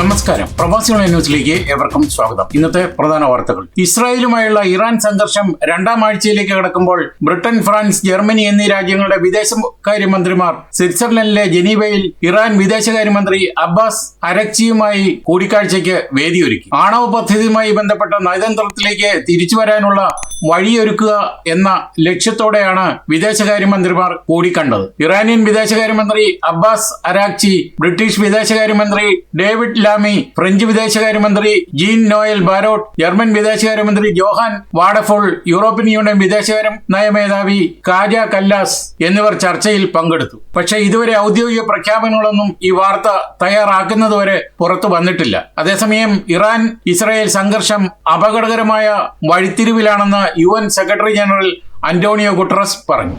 നമസ്കാരം. പ്രവാസികൾ ന്യൂസിലേക്ക് ഏവർക്കും സ്വാഗതം. ഇന്നത്തെ പ്രധാന വാർത്തകൾ. ഇസ്രായേലുമായുള്ള ഇറാൻ സംഘർഷം രണ്ടാം ആഴ്ചയിലേക്ക് കടക്കുമ്പോൾ ബ്രിട്ടൻ ഫ്രാൻസ് ജർമ്മനി എന്നീ രാജ്യങ്ങളുടെ വിദേശകാര്യമന്ത്രിമാർ സ്വിറ്റ്സർലൻഡിലെ ജനീവയിൽ ഇറാൻ വിദേശകാര്യമന്ത്രി അബ്ബാസ് അരക്ചിയുമായി കൂടിക്കാഴ്ചയ്ക്ക് വേദിയൊരുക്കി. ആണവ പദ്ധതിയുമായി ബന്ധപ്പെട്ട നയതന്ത്രത്തിലേക്ക് തിരിച്ചു വരാനുള്ള വഴിയൊരുക്കുക എന്ന ലക്ഷ്യത്തോടെയാണ് വിദേശകാര്യമന്ത്രിമാർ കൂടിക്കണ്ടത്. ഇറാനിയൻ വിദേശകാര്യമന്ത്രി അബ്ബാസ് അരാക്ചി ബ്രിട്ടീഷ് വിദേശകാര്യമന്ത്രി ഡേവിഡ് ലാമി ഫ്രഞ്ച് വിദേശകാര്യമന്ത്രി ജീൻ നോയൽ ബാരോട്ട് ജർമ്മൻ വിദേശകാര്യമന്ത്രി ജോഹാൻ വാഡഫോൾ യൂറോപ്യൻ യൂണിയൻ വിദേശകാര്യ നയമേധാവി കാജ കല്ലാസ് എന്നിവർ ചർച്ചയിൽ പങ്കെടുത്തു. പക്ഷേ ഇതുവരെ ഔദ്യോഗിക പ്രഖ്യാപനങ്ങളൊന്നും ഈ വാർത്ത തയ്യാറാക്കുന്നതുവരെ പുറത്തു വന്നിട്ടില്ല. അതേസമയം ഇറാൻ ഇസ്രായേൽ സംഘർഷം അപകടകരമായ വഴിത്തിരിവിലാണെന്ന് UN secretary general Antonio Guterres പറഞ്ഞു.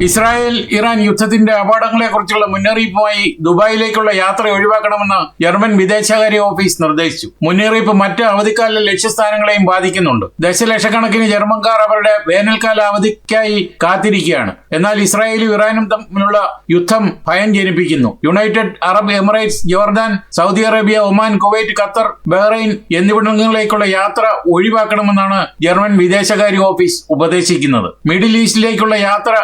ഇസ്രായേൽ ഇറാൻ യുദ്ധത്തിന്റെ അപകടങ്ങളെക്കുറിച്ചുള്ള മുന്നറിയിപ്പുമായി ദുബായിലേക്കുള്ള യാത്ര ഒഴിവാക്കണമെന്ന് ജർമ്മൻ വിദേശകാര്യ ഓഫീസ് നിർദ്ദേശിച്ചു. മുന്നറിയിപ്പ് മറ്റ് അവധിക്കാല ലക്ഷ്യസ്ഥാനങ്ങളെയും ബാധിക്കുന്നുണ്ട്. ദശലക്ഷക്കണക്കിന് ജർമ്മൻകാർ അവരുടെ വേനൽക്കാല അവധിക്കായി കാത്തിരിക്കുകയാണ്. എന്നാൽ ഇസ്രായേലും ഇറാനും തമ്മിലുള്ള യുദ്ധം ഭയം ജനിപ്പിക്കുന്നു. United Arab Emirates Jordan Saudi Arabia Oman Kuwait Qatar Bahrain എന്നിവിടങ്ങളിലേക്കുള്ള യാത്ര ഒഴിവാക്കണമെന്നാണ് ജർമ്മൻ വിദേശകാര്യ ഓഫീസ് ഉപദേശിക്കുന്നത്. മിഡിൽ ഈസ്റ്റിലേക്കുള്ള യാത്ര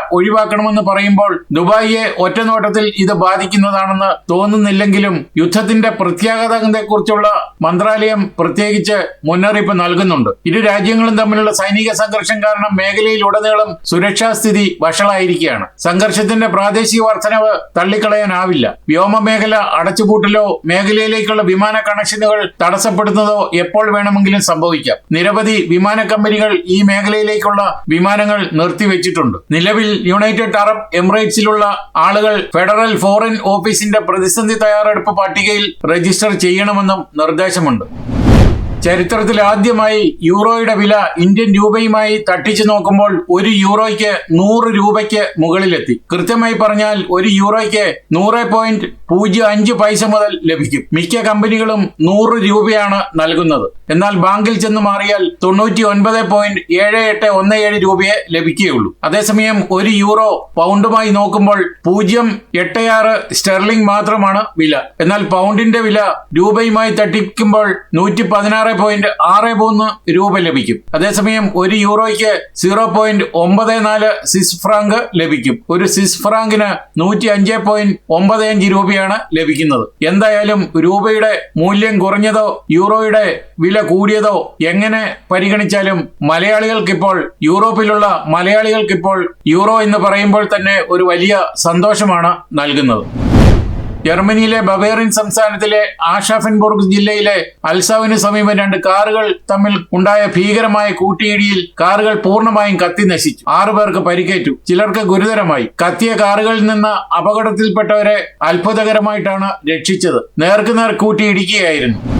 ഒഴിവാക്കണമെന്ന് പറയുമ്പോൾ ദുബായിയെ ഒറ്റനോട്ടത്തിൽ ഇത് ബാധിക്കുന്നതാണെന്ന് തോന്നുന്നില്ലെങ്കിലും യുദ്ധത്തിന്റെ പ്രത്യാഘാതത്തെക്കുറിച്ചുള്ള മന്ത്രാലയം പ്രത്യേകിച്ച് മുന്നറിയിപ്പ് നൽകുന്നുണ്ട്. ഇരു രാജ്യങ്ങളും തമ്മിലുള്ള സൈനിക സംഘർഷം കാരണം മേഖലയിലുടനീളം സുരക്ഷാ സ്ഥിതി വഷളായിരിക്കുകയാണ്. സംഘർഷത്തിന്റെ പ്രാദേശിക വർധനവ് തള്ളിക്കളയാനാവില്ല. വ്യോമ മേഖല അടച്ചുപൂട്ടലോ മേഖലയിലേക്കുള്ള വിമാന കണക്ഷനുകൾ തടസ്സപ്പെടുന്നതോ എപ്പോൾ വേണമെങ്കിലും സംഭവിക്കാം. നിരവധി വിമാന കമ്പനികൾ ഈ മേഖലയിലേക്കുള്ള വിമാനങ്ങൾ നിർത്തിവെച്ചിട്ടുണ്ട്. നിലവിൽ യുണൈറ്റഡ് അറബ് എമിറേറ്റ്സിലുള്ള ആളുകൾ ഫെഡറൽ ഫോറിൻ ഓഫീസിന്റെ പ്രതിസന്ധി തയ്യാറെടുപ്പ് പട്ടികയിൽ രജിസ്റ്റർ ചെയ്യണമെന്നും നിർദ്ദേശമുണ്ട്. ചരിത്രത്തിൽ ആദ്യമായി യൂറോയുടെ വില ഇന്ത്യൻ രൂപയുമായി തട്ടിച്ചു നോക്കുമ്പോൾ ഒരു യൂറോയ്ക്ക് നൂറ് രൂപയ്ക്ക് മുകളിലെത്തി. കൃത്യമായി പറഞ്ഞാൽ ഒരു യൂറോയ്ക്ക് നൂറ് പോയിന്റ് പൂജ്യം അഞ്ച് പൈസ മുതൽ ലഭിക്കും. മിക്ക കമ്പനികളും നൂറ് രൂപയാണ് നൽകുന്നത്. എന്നാൽ ബാങ്കിൽ ചെന്ന് മാറിയാൽ തൊണ്ണൂറ്റി ഒൻപത് പോയിന്റ് ഏഴ് എട്ട് ഒന്ന് ഏഴ് രൂപയെ ലഭിക്കുകയുള്ളൂ. അതേസമയം ഒരു യൂറോ പൗണ്ടുമായി നോക്കുമ്പോൾ പൂജ്യം എട്ട് ആറ് സ്റ്റെർലിംഗ് മാത്രമാണ് വില. എന്നാൽ പൗണ്ടിന്റെ വില രൂപയുമായി തട്ടിക്കുമ്പോൾ നൂറ്റി പതിനാറ് പോയിന്റ് ആറ് മൂന്ന് രൂപ ലഭിക്കും. അതേസമയം ഒരു യൂറോയ്ക്ക് സീറോ പോയിന്റ് ഒമ്പത് നാല് സിസ് ഫ്രാങ്ക് ലഭിക്കും. ഒരു സിസ് ഫ്രാങ്കിന് നൂറ്റി അഞ്ച് പോയിന്റ് ഒമ്പത് അഞ്ച് രൂപയാണ് ലഭിക്കുന്നത്. എന്തായാലും രൂപയുടെ മൂല്യം കുറഞ്ഞതോ യൂറോയുടെ വില കൂടിയതോ എങ്ങനെ പരിഗണിച്ചാലും മലയാളികൾക്കിപ്പോൾ യൂറോപ്പിലുള്ള മലയാളികൾക്കിപ്പോൾ യൂറോ എന്ന് പറയുമ്പോൾ തന്നെ ഒരു വലിയ സന്തോഷമാണ് നൽകുന്നത്. ജർമ്മനിയിലെ ബവേറിൻ സംസ്ഥാനത്തിലെ ആഷാഫൻബുർഗ് ജില്ലയിലെ അൽസാവിന് സമീപം രണ്ട് കാറുകൾ തമ്മിൽ ഉണ്ടായ ഭീകരമായ കൂട്ടിയിടിയിൽ കാറുകൾ പൂർണമായും കത്തി നശിച്ചു. ആറു പേർക്ക് പരിക്കേറ്റു. ചിലർക്ക് ഗുരുതരമായി. കത്തിയ കാറുകളിൽ നിന്ന് അപകടത്തിൽപ്പെട്ടവരെ അത്ഭുതകരമായിട്ടാണ് രക്ഷിച്ചത്. നേർക്കുനേർ കൂട്ടിയിടിക്കുകയായിരുന്നു.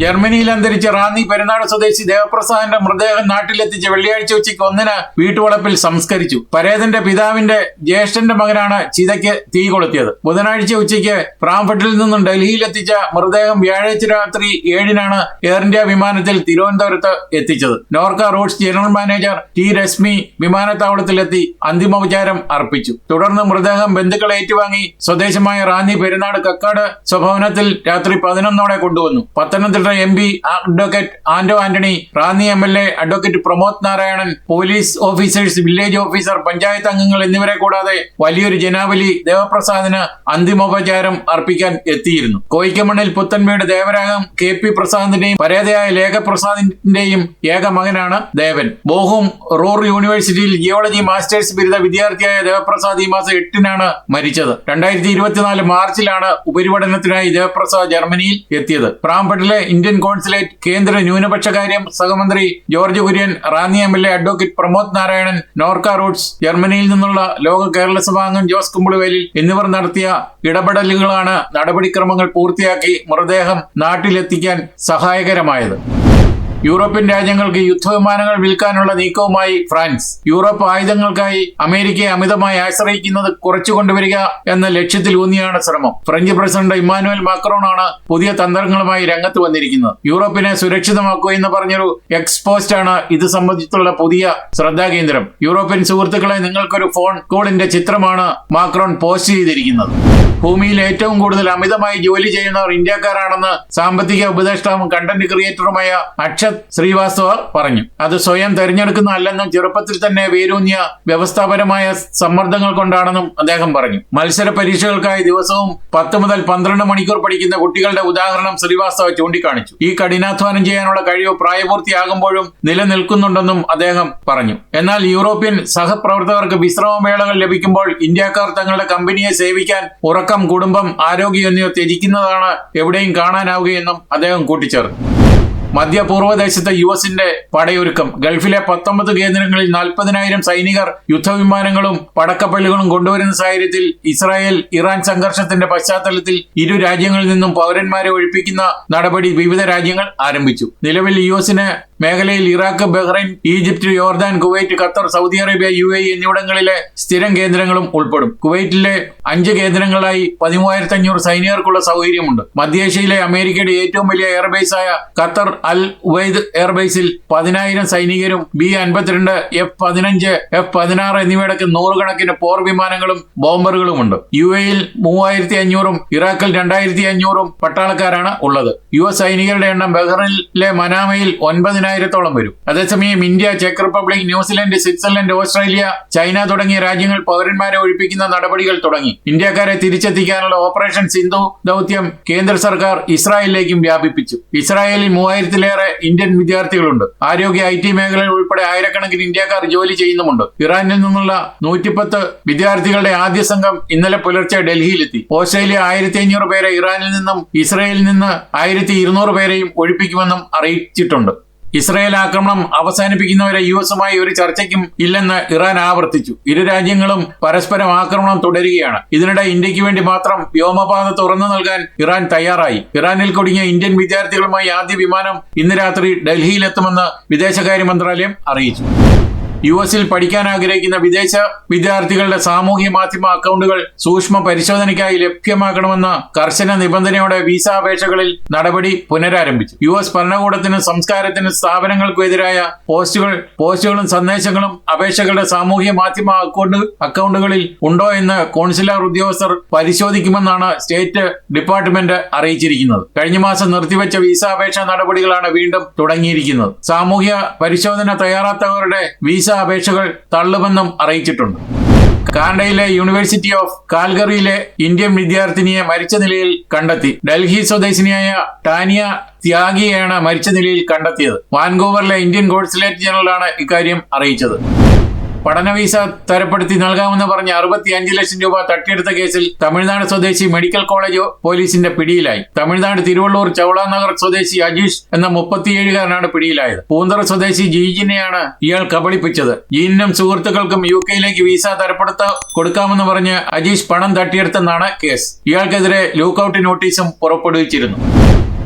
ജർമ്മനിയിൽ അന്തരിച്ച റാന്നി പെരുന്നാട് സ്വദേശി ദേവപ്രസാദിന്റെ മൃതദേഹം നാട്ടിലെത്തിച്ച് വെള്ളിയാഴ്ച ഉച്ചയ്ക്ക് ഒന്നിന് വീട്ടുവളപ്പിൽ സംസ്കരിച്ചു. പരേതന്റെ പിതാവിന്റെ ജ്യേഷ്ഠന്റെ മകനാണ് ചിതയ്ക്ക് തീ കൊളുത്തിയത്. ബുധനാഴ്ച ഉച്ചയ്ക്ക് ഫ്രാങ്ക്ഫർട്ടിൽ നിന്നും ഡൽഹിയിലെത്തിച്ച മൃതദേഹം വ്യാഴാഴ്ച രാത്രി ഏഴിനാണ് എയർ ഇന്ത്യ വിമാനത്തിൽ തിരുവനന്തപുരത്ത് എത്തിച്ചത്. NORKA Roots general manager T Rashmi വിമാനത്താവളത്തിലെത്തി അന്തിമോപചാരം അർപ്പിച്ചു. തുടർന്ന് മൃതദേഹം ബന്ധുക്കൾ ഏറ്റുവാങ്ങി സ്വദേശമായ റാന്നി പെരുന്നാട് കക്കാട് സ്വഭവനത്തിൽ രാത്രി പതിനൊന്നോടെ കൊണ്ടുവന്നു. Pathanamthitta M P advocate Anto Antony Ranni M L A advocate Pramod Narayanan police officers village officer panchayat അംഗങ്ങൾ എന്നിവരെ കൂടാതെ വലിയൊരു ജനാവലി ദേവപ്രസാദിന് അന്തിമോപചാരം അർപ്പിക്കാൻ എത്തിയിരുന്നു. കോയിക്കമണ്ണിൽ പുത്തൻമേട് ദേവരാഗം കെ പി പ്രസാദിന്റെയും പരേതയായ ലേഖപ്രസാദിന്റെയും ഏക മകനാണ് ദേവൻ. ബോഹും റൂർ യൂണിവേഴ്സിറ്റിയിൽ ജിയോളജി മാസ്റ്റേഴ്സ് ബിരുദ വിദ്യാർത്ഥിയായ ദേവപ്രസാദ് ഈ മാസം എട്ടിനാണ് മരിച്ചത്. രണ്ടായിരത്തി ഇരുപത്തിനാല് മാർച്ചിലാണ് ഉപരിപഠനത്തിനായി ദേവപ്രസാദ് ജർമ്മനിയിൽ എത്തിയത്. പ്രാംപട്ടിലെ ഇന്ത്യൻ കോൺസുലേറ്റ് കേന്ദ്ര ന്യൂനപക്ഷകാര്യ സഹമന്ത്രി George Kurian Ranni M L A advocate Pramod Narayanan NORKA Roots ജർമ്മനിയിൽ നിന്നുള്ള ലോക കേരള സഭാംഗം ജോസ് കുമ്പളുവേലിൽ എന്നിവർ നടത്തിയ ഇടപെടലുകളാണ് നടപടിക്രമങ്ങൾ പൂർത്തിയാക്കി മൃതദേഹം നാട്ടിലെത്തിക്കാൻ സഹായകരമായത്. യൂറോപ്യൻ രാജ്യങ്ങൾക്ക് യുദ്ധവിമാനങ്ങൾ വിൽക്കാനുള്ള നീക്കവുമായി ഫ്രാൻസ്. യൂറോപ്പ് ആയുധങ്ങൾക്കായി അമേരിക്കയെ അമിതമായി ആശ്രയിക്കുന്നത് കുറച്ചു കൊണ്ടുവരിക എന്ന ലക്ഷ്യത്തിൽ ഊന്നിയാണ് ശ്രമം. ഫ്രഞ്ച് പ്രസിഡന്റ് ഇമ്മാനുവൽ മാക്രോണാണ് പുതിയ തന്ത്രങ്ങളുമായി രംഗത്ത് വന്നിരിക്കുന്നത്. യൂറോപ്പിനെ സുരക്ഷിതമാക്കുക എന്ന് പറഞ്ഞൊരു എക്സ്പോസ്റ്റ് ആണ് ഇത് സംബന്ധിച്ചുള്ള പുതിയ ശ്രദ്ധാകേന്ദ്രം. യൂറോപ്യൻ സുഹൃത്തുക്കളെ നിങ്ങൾക്കൊരു ഫോൺ കോളിന്റെ ചിത്രമാണ് മാക്രോൺ പോസ്റ്റ് ചെയ്തിരിക്കുന്നത്. ഭൂമിയിൽ ഏറ്റവും കൂടുതൽ അമിതമായി ജോലി ചെയ്യുന്നവർ ഇന്ത്യക്കാരാണെന്ന് സാമ്പത്തിക ഉപദേഷ്ടാവും കണ്ടന്റ് ക്രിയേറ്ററുമായ അക്ഷത് ശ്രീവാസ്തവ പറഞ്ഞു. അത് സ്വയം തെരഞ്ഞെടുക്കുന്ന അല്ലെന്നും ചെറുപ്പത്തിൽ തന്നെ വേരൂന്നിയ വ്യവസ്ഥാപരമായ സമ്മർദ്ദങ്ങൾ കൊണ്ടാണെന്നും അദ്ദേഹം പറഞ്ഞു. മത്സര പരീക്ഷകൾക്കായി ദിവസവും പത്ത് മുതൽ പന്ത്രണ്ട് മണിക്കൂർ പഠിക്കുന്ന കുട്ടികളുടെ ഉദാഹരണം ശ്രീവാസ്തവ ചൂണ്ടിക്കാണിച്ചു. ഈ കഠിനാധ്വാനം ചെയ്യാനുള്ള കഴിവ് പ്രായപൂർത്തിയാകുമ്പോഴും നിലനിൽക്കുന്നുണ്ടെന്നും അദ്ദേഹം പറഞ്ഞു. എന്നാൽ യൂറോപ്യൻ സഹപ്രവർത്തകർക്ക് വിശ്രമവേളകൾ ലഭിക്കുമ്പോൾ ഇന്ത്യക്കാർ തങ്ങളുടെ കമ്പനിയെ സേവിക്കാൻ ഉറക്കം കുടുംബം ആരോഗ്യം എന്നിവ ത്യജിക്കുന്നതാണ് എവിടെയും കാണാനാവുകയെന്നും അദ്ദേഹം കൂട്ടിച്ചേർത്തു. മധ്യപൂർവദേശത്തെ യു എസിന്റെ പടയൊരുക്കം. ഗൾഫിലെ പത്തൊമ്പത് കേന്ദ്രങ്ങളിൽ നാൽപ്പതിനായിരം സൈനികർ യുദ്ധവിമാനങ്ങളും പടക്കപ്പള്ളികളും കൊണ്ടുവരുന്ന സാഹചര്യത്തിൽ ഇസ്രായേൽ ഇറാൻ സംഘർഷത്തിന്റെ പശ്ചാത്തലത്തിൽ ഇരു രാജ്യങ്ങളിൽ നിന്നും പൗരന്മാരെ ഒഴിപ്പിക്കുന്ന നടപടി വിവിധ രാജ്യങ്ങൾ ആരംഭിച്ചു. നിലവിൽ യു എസിന് മേഖലയിൽ ഇറാഖ് ബഹ്റൈൻ ഈജിപ്ത് യോർദാൻ Kuwait Qatar Saudi Arabia U A എന്നിവിടങ്ങളിലെ സ്ഥിരം കേന്ദ്രങ്ങളും ഉൾപ്പെടും. കുവൈറ്റിലെ അഞ്ച് കേന്ദ്രങ്ങളായി പതിമൂവായിരത്തി അഞ്ഞൂറ് സൈനികർക്കുള്ള സൗകര്യമുണ്ട്. മധ്യേഷ്യയിലെ അമേരിക്കയുടെ ഏറ്റവും വലിയ എയർബേസായ ഖത്തർ അൽ ഉവൈദ് എയർബേസിൽ പതിനായിരം സൈനികരും ബി അൻപത്തിരണ്ട് എഫ് പതിനഞ്ച് എഫ് പതിനാറ് എന്നിവയടക്കം നൂറുകണക്കിന് പോർ വിമാനങ്ങളും ബോംബറുകളുമുണ്ട്. യു എയിൽ മൂവായിരത്തി അഞ്ഞൂറും ഇറാഖിൽ രണ്ടായിരത്തി അഞ്ഞൂറും പട്ടാളക്കാരാണ് ഉള്ളത്. യു എസ് സൈനികരുടെ എണ്ണം ബഹ്റിനിലെ മനാമയിൽ ഒൻപതിനായിരത്തോളം വരും. അതേസമയം India check Republic New Zealand Switzerland Australia China തുടങ്ങിയ രാജ്യങ്ങൾ പൗരന്മാരെ ഒഴിപ്പിക്കുന്ന നടപടികൾ തുടങ്ങി. ഇന്ത്യക്കാരെ തിരിച്ചെത്തിക്കാനുള്ള ഓപ്പറേഷൻ സിന്ധു ദൗത്യം കേന്ദ്ര സർക്കാർ ഇസ്രായേലിലേക്കും വ്യാപിപ്പിച്ചു. ഇസ്രായേലിൽ മൂവായിരത്തിലേറെ ഇന്ത്യൻ വിദ്യാർത്ഥികളുണ്ട്. ആരോഗ്യ ഐ ടി മേഖലയിൽ ഉൾപ്പെടെ ആയിരക്കണക്കിന് ഇന്ത്യക്കാർ ജോലി ചെയ്യുന്നുമുണ്ട്. ഇറാനിൽ നിന്നുള്ള നൂറ്റിപ്പത്ത് വിദ്യാർത്ഥികളുടെ ആദ്യ സംഘം ഇന്നലെ പുലർച്ചെ ഡൽഹിയിലെത്തി. ഓസ്ട്രേലിയ ആയിരത്തി അഞ്ഞൂറ് പേരെ ഇറാനിൽ നിന്നും ഇസ്രയേലിൽ നിന്ന് ആയിരത്തി ഇരുന്നൂറ് പേരെയും ഒഴിപ്പിക്കുമെന്നും അറിയിച്ചിട്ടുണ്ട്. ഇസ്രായേൽ ആക്രമണം അവസാനിപ്പിക്കുന്നവരെ യു എസുമായി ഒരു ചർച്ചയ്ക്കും ഇല്ലെന്ന് ഇറാൻ ആവർത്തിച്ചു. ഇരു രാജ്യങ്ങളും പരസ്പരം ആക്രമണം തുടരുകയാണ്. ഇതിനിടെ ഇന്ത്യയ്ക്ക് വേണ്ടി മാത്രം വ്യോമപാത തുറന്നു നൽകാൻ ഇറാൻ തയ്യാറായി. ഇറാനിൽ കുടുങ്ങിയ ഇന്ത്യൻ വിദ്യാർത്ഥികളുമായി ആദ്യ വിമാനം ഇന്ന് രാത്രി ഡൽഹിയിലെത്തുമെന്ന് വിദേശകാര്യ മന്ത്രാലയം അറിയിച്ചു. യു എസിൽ പഠിക്കാൻ ആഗ്രഹിക്കുന്ന വിദേശ വിദ്യാർത്ഥികളുടെ സാമൂഹ്യ മാധ്യമ അക്കൗണ്ടുകൾ സൂക്ഷ്മ പരിശോധനയ്ക്കായി ലഭ്യമാക്കണമെന്ന കർശന നിബന്ധനയോടെ വിസ അപേക്ഷകളിൽ നടപടി പുനരാരംഭിച്ചു. യു എസ് ഭരണകൂടത്തിനും സംസ്കാരത്തിനും സ്ഥാപനങ്ങൾക്കുമെതിരായ പോസ്റ്റുകൾ പോസ്റ്റുകളും സന്ദേശങ്ങളും അപേക്ഷകളുടെ സാമൂഹ്യ മാധ്യമ അക്കൗണ്ട് അക്കൗണ്ടുകളിൽ ഉണ്ടോ എന്ന് കോൺസുലർ ഉദ്യോഗസ്ഥർ പരിശോധിക്കുമെന്നാണ് സ്റ്റേറ്റ് ഡിപ്പാർട്ട്മെന്റ് അറിയിച്ചിരിക്കുന്നത്. കഴിഞ്ഞ മാസം നിർത്തിവെച്ച വിസ അപേക്ഷ നടപടികളാണ് വീണ്ടും തുടങ്ങിയിരിക്കുന്നത്. സാമൂഹ്യ പരിശോധന തയ്യാറാത്തവരുടെ വിസ അപേക്ഷകൾ തള്ളുമെന്നും അറിയിച്ചിട്ടുണ്ട്. കാനഡയിലെ യൂണിവേഴ്സിറ്റി ഓഫ് കാൽഗറിയിലെ ഇന്ത്യൻ വിദ്യാർത്ഥിനിയെ മരിച്ച നിലയിൽ കണ്ടെത്തി. ഡൽഹി സ്വദേശിനിയായ ടാനിയ ത്യാഗിയെയാണ് മരിച്ച നിലയിൽ കണ്ടെത്തിയത്. വാൻകൂവറിലെ ഇന്ത്യൻ കോൺസുലേറ്റ് ജനറലാണ് ഇക്കാര്യം അറിയിച്ചത്. പഠന വീസ തരപ്പെടുത്തി നൽകാമെന്ന് പറഞ്ഞ് അറുപത്തി അഞ്ച് ലക്ഷം രൂപ തട്ടിയെടുത്ത കേസിൽ തമിഴ്നാട് സ്വദേശി മെഡിക്കൽ കോളേജ് പോലീസിന്റെ പിടിയിലായി. തമിഴ്നാട് തിരുവള്ളൂർ ചൗളാനഗർ സ്വദേശി അജീഷ് എന്ന മുപ്പത്തിയേഴുകാരനാണ് പിടിയിലായത്. പൂന്തറ സ്വദേശി ജീജിനെയാണ് ഇയാൾ കബളിപ്പിച്ചത്. ജീനിനും സുഹൃത്തുക്കൾക്കും യു കെയിലേക്ക് വീസ തരപ്പെടുത്ത കൊടുക്കാമെന്ന് പറഞ്ഞ് അജീഷ് പണം തട്ടിയെടുത്തെന്നാണ് കേസ്. ഇയാൾക്കെതിരെ ലൂക്കൌട്ട് നോട്ടീസും പുറപ്പെടുവിച്ചിരുന്നു.